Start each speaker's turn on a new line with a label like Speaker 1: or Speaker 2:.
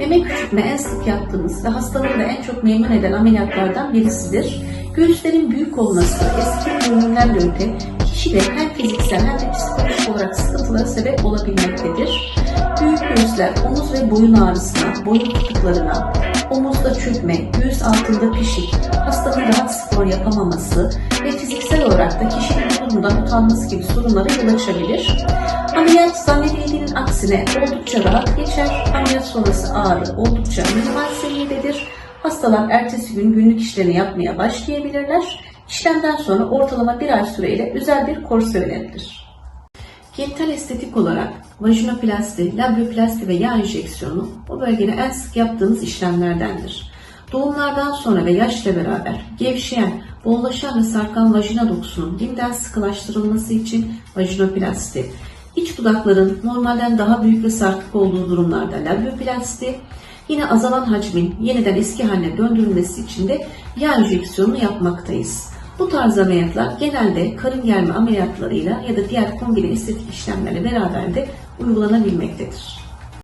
Speaker 1: Meme küçültme en sık yaptığımız ve hastaları da en çok memnun eden ameliyatlardan birisidir. Göğüslerin büyük olması eski görünümden de öte kişide hem fiziksel hem de psikolojik olarak sıkıntılara sebep olabilmektedir. Büyük göğüsler omuz ve boyun ağrısına, boyun fıtıklarına, omuzda çökme, göğüs altında pişik, hastanın rahat spor yapamaması ve fiziksel olarak da kişinin bu durumdan utanması gibi sorunlara yol açabilir. Ameliyat zannedildiğinin aksine oldukça rahat geçer. Ameliyat sonrası ağrı oldukça minimal seviyededir. Hastalar ertesi gün günlük işlerini yapmaya başlayabilirler. İşlemden sonra ortalama bir ay süreyle özel bir korse önerilir. Genital estetik olarak vajinoplasti, labioplasti ve yağ enjeksiyonu o bölgede en sık yaptığımız işlemlerdendir. Doğumlardan sonra ve yaşla beraber gevşeyen, bollaşan ve sarkan vajina dokusunun yeniden sıkılaştırılması için vajinoplasti, iç dudakların normalden daha büyük ve sarkık olduğu durumlarda labioplasti, yine azalan hacmin yeniden eski haline döndürülmesi için de yağ enjeksiyonunu yapmaktayız. Bu tarz ameliyatlar genelde karın germe ameliyatlarıyla ya da diğer kombine estetik işlemlerle beraber de uygulanabilmektedir.